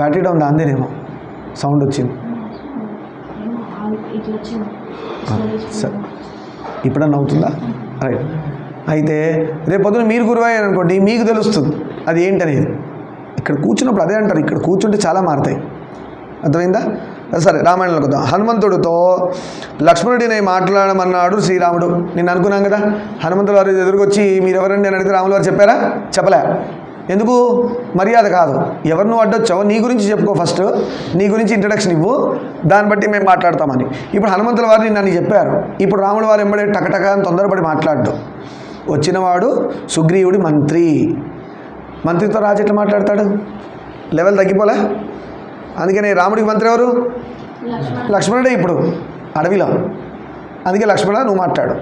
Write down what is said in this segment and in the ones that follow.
Battery down దాందేనేమో sound వచ్చింది. సరే ఇప్పుడన్నా అవుతుందా రైట్. అయితే రేపు పొద్దున మీరు గురువయ్యారు అనుకోండి మీకు తెలుస్తుంది అది ఏంటనేది. ఇక్కడ కూర్చున్నప్పుడు అదే అంటారు ఇక్కడ కూర్చుంటే చాలా మారుతాయి. అర్థమైందా? సరే రామాయణంలోకి వద్దాం హనుమంతుడితో లక్ష్మణుడిని మాట్లాడమన్నాడు శ్రీరాముడు. నేను అనుకున్నాం కదా హనుమంతుడు వారు ఎదురుకొచ్చి మీరు ఎవరండి అని అడిగితే రాములు వారు చెప్పారా? చెప్పలే. ఎందుకు? మర్యాద కాదు. ఎవరు నువ్వు అడ్డొచ్చావో నీ గురించి చెప్పుకో ఫస్ట్. నీ గురించి ఇంట్రడక్షన్ ఇవ్వు. దాన్ని బట్టి మేము మాట్లాడతామని. ఇప్పుడు హనుమంతుల వారిని నన్ను చెప్పారు. ఇప్పుడు రాముల వారు ఎంబడే టకటక అని తొందరపడి మాట్లాడు వచ్చినవాడు సుగ్రీవుడి మంత్రి. మంత్రితో రాజు ఎట్లా మాట్లాడతాడు? లెవెల్ తగ్గిపోలే? అందుకని రాముడికి మంత్రి ఎవరు? లక్ష్మణ్ లక్ష్మణుడే ఇప్పుడు. అడవిలో. అందుకే లక్ష్మణ నువ్వు మాట్లాడు.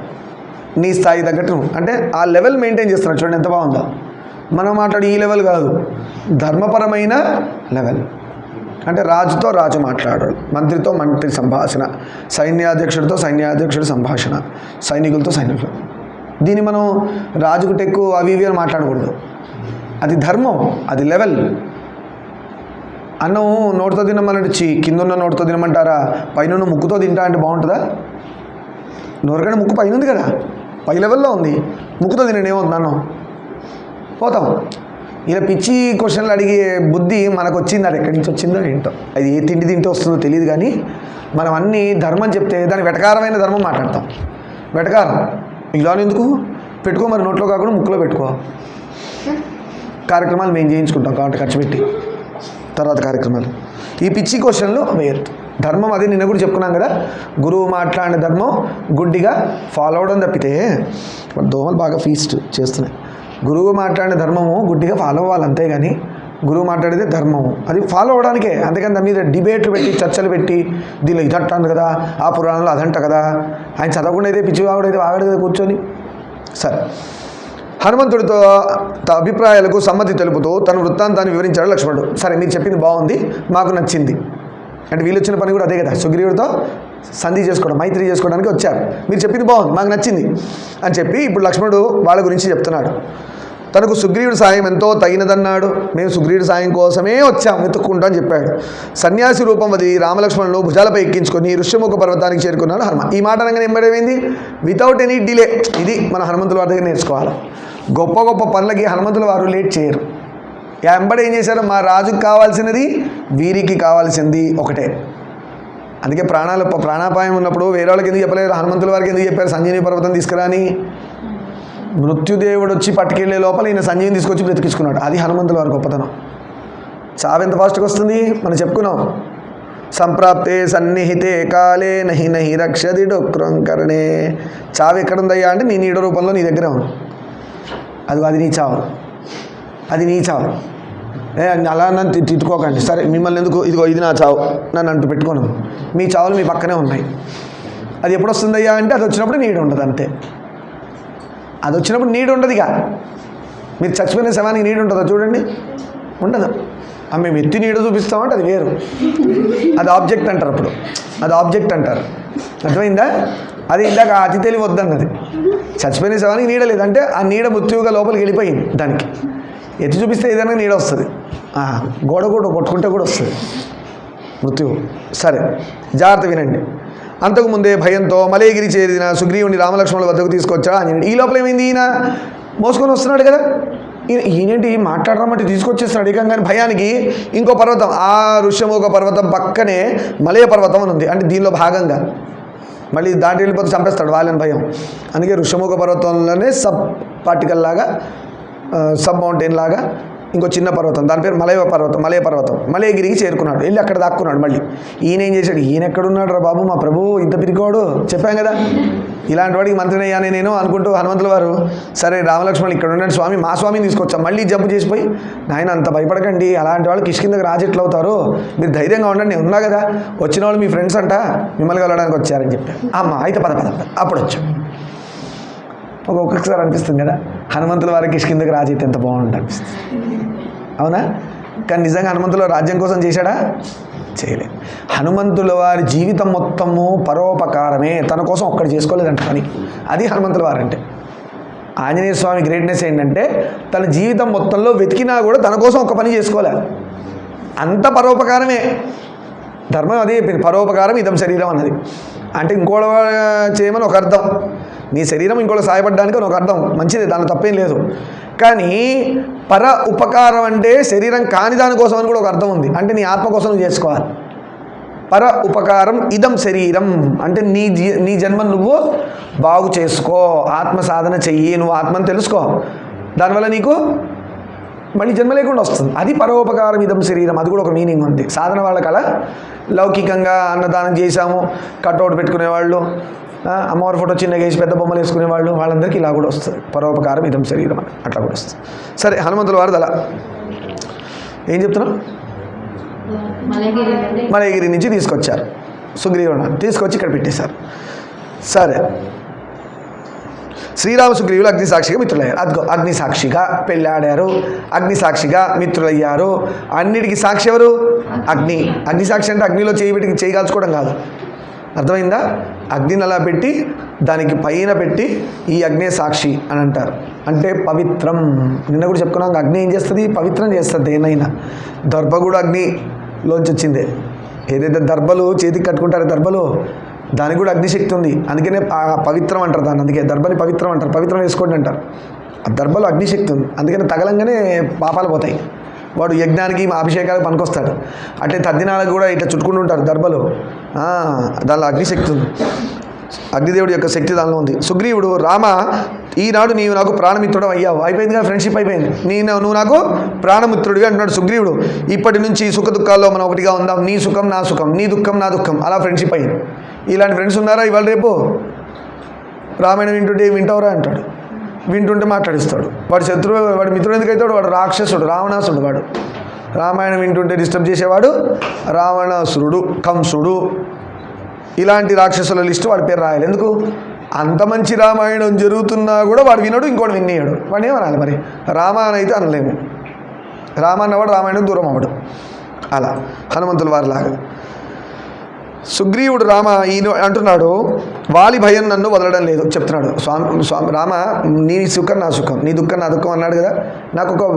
నీ స్థాయి తగ్గట్టు నువ్వు. అంటే ఆ లెవెల్ మెయింటైన్ చేస్తున్నాడు. చూడండి ఎంత బాగుందో. మనం మాట్లాడు ఈ లెవెల్ కాదు. ధర్మపరమైన లెవెల్. అంటే రాజుతో రాజు మాట్లాడాడు మంత్రితో మంత్రి సంభాషణ. సైన్యాధ్యక్షుడితో సైన్యాధ్యక్షుడి సంభాషణ. సైనికులతో సైనికులు. దీన్ని మనం రాజుకు టెక్కు అవి ఇవి అని మాట్లాడకూడదు. అది ధర్మం. అది లెవెల్. అన్నం నోటితో తినమనంటే చి కింద ఉన్న నోటితో తినమంటారా? పైన ముక్కుతో తింటా అంటే బాగుంటుందా? నోరకంటే ముక్కు పైన ఉంది కదా. పై లెవెల్లో ఉంది. ముక్కుతో తినండి ఏమవుతుంది అన్నం? పోతాం. ఇలా పిచ్చి క్వశ్చన్లు అడిగే బుద్ధి మనకు వచ్చింది అది ఎక్కడి నుంచి వచ్చిందో ఏంటో. అది ఏ తిండి తింటే వస్తుందో తెలియదు కానీ మనం అన్ని ధర్మం చెప్తే దాని వెటకారమైన ధర్మం మాట్లాడతాం. వెటకారం. ఇలా ఎందుకు? పెట్టుకో మరి నోట్లో కాకుండా ముక్కులో పెట్టుకో. కార్యక్రమాలు మేము చేయించుకుంటాం కాబట్టి ఖర్చు పెట్టి. తర్వాత కార్యక్రమాలు. ఈ పిచ్చి క్వశ్చన్లు వేరు. ధర్మం అది నిన్న కూడా చెప్పుకున్నాం కదా. గురువు మాట్లాడిన ధర్మం గుడ్డిగా ఫాలో అవడం తప్పితే దోమలు బాగా ఫీస్ట్ చేస్తున్నాయి. గురువు మాట్లాడిన ధర్మము గుడ్డిగా ఫాలో అవ్వాలి అంతేగాని గురువు మాట్లాడేది ధర్మము. అది ఫాలో అవడానికే అందుకని దాని మీద డిబేట్లు పెట్టి చర్చలు పెట్టి దీనిలో ఇది అంటాను కదా ఆ పురాణంలో అదంట కదా ఆయన చదవకుండా అయితే పిచ్చి వాగుడైతే వాగడు కదా కూర్చొని. సరే. హనుమంతుడితో తన అభిప్రాయాలకు సమ్మతి తెలుపుతూ తన వృత్తాంతాన్ని వివరించాడు లక్ష్మణుడు. సరే మీరు చెప్పింది బాగుంది మాకు నచ్చింది. అంటే వీళ్ళు వచ్చిన పని కూడా అదే కదా సుగ్రీవుడితో సంధి చేసుకోవడం మైత్రి చేసుకోవడానికి వచ్చారు. మీరు చెప్పింది బాగుంది మాకు నచ్చింది అని చెప్పి ఇప్పుడు లక్ష్మణుడు వాళ్ళ గురించి చెప్తున్నాడు. తనకు సుగ్రీవుడి సాయం ఎంతో తగినదన్నాడు. మేము సుగ్రీవుడి సాయం కోసమే వచ్చాం వెతుక్కుంటా అని చెప్పాడు. సన్యాసి రూపం అది రామలక్ష్మణులు భుజాలపై ఎక్కించుకొని ఋష్యముఖ పర్వతానికి చేరుకున్నాడు హనుమ. ఈ మాట అనగానే ఎంబడేమైంది వితౌట్ ఎనీ డిలే ఇది మన హనుమంతుల వారి దగ్గర నేర్చుకోవాలి. గొప్ప గొప్ప పనులకి హనుమంతుల వారు లేట్ చేయరు. ఎంబడి ఏం చేశారు? మా రాజుకి కావాల్సినది వీరికి కావాల్సింది ఒకటే. అందుకే ప్రాణాలు ప్రాణాపాయం ఉన్నప్పుడు వేరే వాళ్ళకి ఎందుకు చెప్పలేదు హనుమంతుల వారికి ఎందుకు చెప్పారు? సంజీవి పర్వతం తీసుకురాని మృత్యుదేవుడు వచ్చి పట్టుకెళ్ళే లోపల ఈయన సంజయం తీసుకొచ్చి బ్రతికించుకున్నాడు. అది హనుమంతుల వారి గొప్పతనం. చావు ఎంత ఫాస్ట్గా వస్తుంది? మనం చెప్పుకున్నాం. సంప్రాప్తే సన్నిహితే కాలే నహి నహి రక్షది డొక్రంకరణే చావు ఎక్కడుందయ్యా అంటే నీ నీడ రూపంలో నీ దగ్గర అది అది నీ చావు. అది నీ చావు. ఏ అలా నన్ను తిట్టుకోకండి. సరే మిమ్మల్ని ఎందుకు ఇదిగో ఇది నా చావు. నన్ను అంటూ పెట్టుకోను. మీ చావులు మీ పక్కనే ఉన్నాయి. అది ఎప్పుడు వస్తుందయ్యా అంటే అది వచ్చినప్పుడు నీడ ఉండదు అంతే. అది వచ్చినప్పుడు నీడు ఉండదు ఇక మీరు చచ్చిపోయిన శవానికి నీడు ఉంటుందా చూడండి. ఉండదు. ఆ మేము ఎత్తి నీడ చూపిస్తామంటే అది వేరు. అది ఆబ్జెక్ట్ అంటారు అప్పుడు. అది ఆబ్జెక్ట్ అంటారు. అర్థమైందా? అది ఇందాక అతి తెలివి వద్దన్నది. చచ్చిపోయిన శవానికి నీడ లేదంటే ఆ నీడ మృత్యువుగా లోపలికి వెళ్ళిపోయింది దానికి. ఎత్తి చూపిస్తే ఏదైనా నీడ వస్తుంది. గోడ కూడా కొట్టుకుంటే కూడా వస్తుంది. మృత్యువు. సరే. జాగ్రత్త వినండి. అంతకుముందే భయంతో మలయగిరి చేరిన సుగ్రీవుని రామలక్ష్మణుల వద్దకు తీసుకొచ్చా అని. ఈ లోపల ఏమైంది ఈయన? మోసుకొని వస్తున్నాడు కదా. ఈయనేంటి? మాట్లాడరామంటే తీసుకొచ్చేస్తున్నాడు ఏకంగాని భయానికి. ఇంకో పర్వతం ఆ ఋష్యముఖ పర్వతం పక్కనే మలయ పర్వతం అని ఉంది. అంటే దీనిలో భాగంగా. మళ్ళీ దాటి వెళ్ళిపోతే చంపేస్తాడు వాళ్ళని భయం. అందుకే ఋషముఖ పర్వతంలోనే సబ్ పార్టికల్ లాగా సబ్ మౌంటైన్ లాగా ఇంకో చిన్న పర్వతం. దాని పేరు మలయ పర్వతం మలయ పర్వతం. మలయగిరికి చేరుకున్నాడు. వెళ్ళి అక్కడ దాక్కున్నాడు మళ్ళీ. ఈయన ఏం చేశాడు? ఈయన ఎక్కడున్నాడు రా బాబు మా ప్రభు? ఇంత పిరికోడు చెప్పాం కదా. ఇలాంటి వాడికి మంత్రిని అయ్యానే నేను అనుకుంటూ హనుమంతుల వారు సరే రామలక్ష్మణులు ఇక్కడ ఉన్నాడు స్వామి మా స్వామిని తీసుకొచ్చాం. మళ్ళీ జంపు చేసిపోయి నాయన అంత భయపడకండి. అలాంటి వాళ్ళు కిష్కిందకి రాజెట్లు అవుతారు. మీరు ధైర్యంగా ఉండండి. నేను ఉన్నా కదా. వచ్చిన వాళ్ళు మీ ఫ్రెండ్స్ అంట. మిమ్మల్ని కలవడానికి వచ్చారని చెప్పారు. అమ్మ అయితే పద పద పద. అప్పుడు వచ్చాం. ఒక్కొక్కసారి అనిపిస్తుంది కదా? హనుమంతుల వారికి కిష్కిందకి రాజైతే ఎంత బాగుంటుంది అనిపిస్తుంది. అవునా? కానీ నిజంగా హనుమంతుల రాజ్యం కోసం చేశాడా? చేయలేదు. హనుమంతుల వారి జీవితం మొత్తము పరోపకారమే. తన కోసం ఒక్కడు చేసుకోలేదంట పని. అది హనుమంతుల వారంటే. ఆంజనేయ స్వామి గ్రేట్నెస్ ఏంటంటే తన జీవితం మొత్తంలో వెతికినా కూడా తన కోసం ఒక పని చేసుకోలే. అంత పరోపకారమే. ధర్మం అది చెప్పింది. పరోపకారం ఇదం శరీరం అన్నది. అంటే ఇంకోటి చేయమని ఒక అర్థం. నీ శరీరం ఇంకోటి సాయపడడానికి ఒక అర్థం. మంచిది దాని తప్పేం లేదు. కానీ పర ఉపకారం అంటే శరీరం కాని దానికోసం అని కూడా ఒక అర్థం ఉంది. అంటే నీ ఆత్మ కోసం చేసుకోవాలి. పర ఉపకారం ఇదం శరీరం. అంటే నీ జీ నీ జన్మ నువ్వు బాగు చేసుకో. ఆత్మ సాధన చెయ్యి నువ్వు ఆత్మను తెలుసుకో. దానివల్ల నీకు మళ్ళీ జన్మ లేకుండా వస్తుంది. అది పరోపకారం ఇదం శరీరం. అది కూడా ఒక మీనింగ్ ఉంది. సాధన వాళ్ళ కల లౌకికంగా అన్నదానం చేశాము. కట్అవుట్ పెట్టుకునేవాళ్ళు. అమ్మవారి ఫోటో చిన్నగా వేసి పెద్ద బొమ్మలు వేసుకునే వాళ్ళు వాళ్ళందరికీ ఇలా కూడా వస్తుంది. పరోపకారం ఇదం శరీరం అని అట్లా కూడా వస్తుంది. సరే హనుమంతుల వారిది అలా. ఏం చెప్తున్నాం మలయగిరి నుంచి తీసుకొచ్చారు. సుగ్రీవుడు తీసుకొచ్చి ఇక్కడ పెట్టేశారు. సరే. శ్రీరామ సుగ్రీవులు అగ్ని సాక్షిగా మిత్రులయ్యారు. అద్గో అగ్ని సాక్షిగా పెళ్ళాడారు. అగ్ని సాక్షిగా మిత్రులయ్యారు. అన్నిటికీ సాక్షి ఎవరు? అగ్ని. అగ్ని సాక్షి అంటే అగ్నిలో చేయబెట్టి చేయగాల్చుకోవడం కాదు. అర్థమైందా? అగ్నిని అలా పెట్టి దానికి పైన పెట్టి ఈ అగ్నే సాక్షి అని అంటారు. అంటే పవిత్రం. నిన్న కూడా చెప్పుకున్నాం అగ్ని ఏం చేస్తుంది? పవిత్రం చేస్తుంది దేనైనా దర్భ కూడా అగ్నిలోంచి వచ్చిందే ఏదైతే దర్భలు చేతికి కట్టుకుంటారో దర్భలు దానికి కూడా అగ్నిశక్తి ఉంది. అందుకనే ఆ పవిత్రం అంటారు దాన్ని. అందుకే దర్భని పవిత్రం అంటారు. పవిత్రం వేసుకోండి అంటారు. ఆ దర్భలో అగ్నిశక్తి ఉంది. అందుకని తగలంగానే పాపాలు పోతాయి. వాడు యజ్ఞానికి అభిషేకాలకు పనికొస్తాడు. అంటే తద్దినాలకు కూడా ఇట్లా చుట్టుకుంటుంటారు దర్భలు. దానిలో అగ్నిశక్తి ఉంది. అగ్నిదేవుడి యొక్క శక్తి దానిలో ఉంది. సుగ్రీవుడు రామ ఈనాడు నీవు నాకు ప్రాణమిత్రుడు అయ్యావు. అయిపోయింది కదా ఫ్రెండ్షిప్ అయిపోయింది. నేను నువ్వు నాకు ప్రాణమిత్రుడివి అంటున్నాడు సుగ్రీవుడు. ఇప్పటి నుంచి సుఖ దుఃఖాల్లో మనం ఒకటిగా ఉందాం. నీ సుఖం నా సుఖం. నీ దుఃఖం నా దుఃఖం. అలా ఫ్రెండ్షిప్ అయింది ఇలాంటి ఫ్రెండ్స్ ఉన్నారా ఇవాళ రేపు? రామాయణం వింటుంటే వింటావురా అంటాడు. వింటుంటే మాట్లాడిస్తాడు. వాడు శత్రువు వాడు మిత్రుడు ఎందుకు అవుతాడు వాడు రాక్షసుడు రావణాసుడు వాడు. రామాయణం వింటుంటే డిస్టర్బ్ చేసేవాడు రావణాసురుడు కంసుడు. ఇలాంటి రాక్షసుల లిస్టు వాడి పేరు రాయాలి. ఎందుకు? అంత మంచి రామాయణం జరుగుతున్నా కూడా వాడు వినడు ఇంకోటి వినేయడు వాడు ఏమనాలి మరి? రామ అని అయితే అనలేము. రామ అన్నవాడు రామాయణం దూరం అవ్వడు. అలా హనుమంతుల వారిలాగా. సుగ్రీవుడు రామ ఈయన అంటున్నాడు వాలి భయం నన్ను వదలడం లేదు చెప్తున్నాడు. స్వామి స్వామి రామ నీ సుఖం నా సుఖం నీ దుఃఖం నా దుఃఖం అన్నాడు కదా. నాకు ఒక